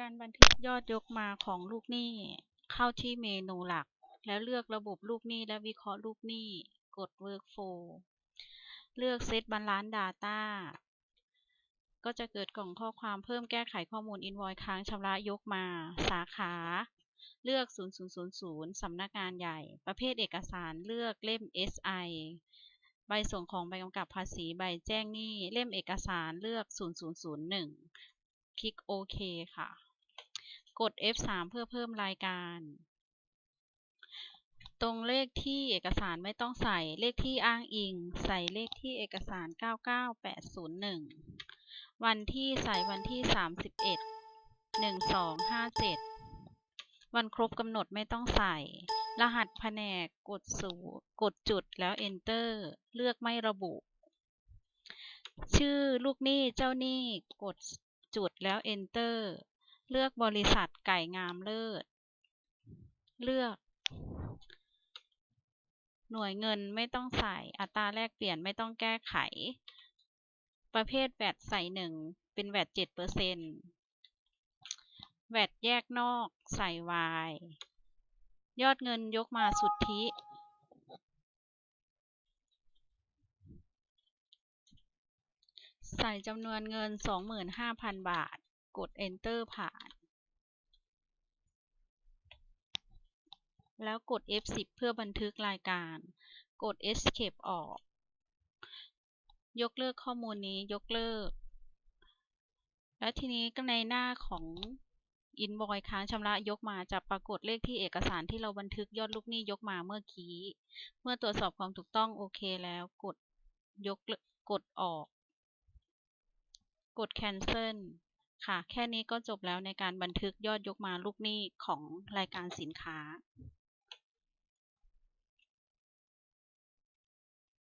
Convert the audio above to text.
การบันทึกยอดยกมาของลูกหนี้ เข้าที่เมนูหลัก แล้วเลือกระบบลูกหนี้และวิเคราะห์ลูกหนี้ กด Workflow เลือก Set Balance Data ก็จะเกิดกล่องข้อความเพิ่มแก้ไขข้อมูล Invoice ค้างชำระยกมา สาขา เลือก 0000 สำนักงานใหญ่ ประเภทเอกสารเลือกเล่ม SI ใบส่งของใบกำกับภาษี ใบแจ้งหนี้ เล่มเอกสารเลือก 0001 คลิกโอเคค่ะ กด F3 เพื่อเพิ่มรายการ ตรงเลขที่เอกสารไม่ต้องใส่เลขที่อ้างอิง ใส่เลขที่เอกสาร 99801 วันที่ใส่วันที่ 31 1257 วันครบกำหนดไม่ต้องใส่ รหัสแผนกกดสูกดจุดแล้ว Enter เลือกไม่ระบุ ชื่อลูกหนี้เจ้าหนี้กดจุดแล้ว Enter เลือกบริษัทไก่งามเลิศ เลือก หน่วยเงินไม่ต้องใส่ อัตราแลกเปลี่ยนไม่ต้องแก้ไข ประเภทแวดใส่หนึ่งเป็นแวดเจ็ดเปอร์เซ็นต์แวดแยกนอกใส่ Y ยอดเงินยกมาสุทธิใส่จำนวนเงิน 25,000 บาท กด Enter ผ่าน แล้วกด F10 เพื่อบันทึกรายการ กด Escape ออก ยกเลิกข้อมูลนี้ยกเลิก แล้วทีนี้ก็ในหน้าของ Invoice ค้างชำระยกมาจะปรากฏเลขที่เอกสารที่เราบันทึกยอดลูกหนี้ยกมาเมื่อกี้ เมื่อตรวจสอบความถูกต้องโอเคแล้ว กดยกกดออก กด cancel ค่ะ แค่นี้ก็จบแล้วในการบันทึกยอดยกมาลูกหนี้ของรายการสินค้า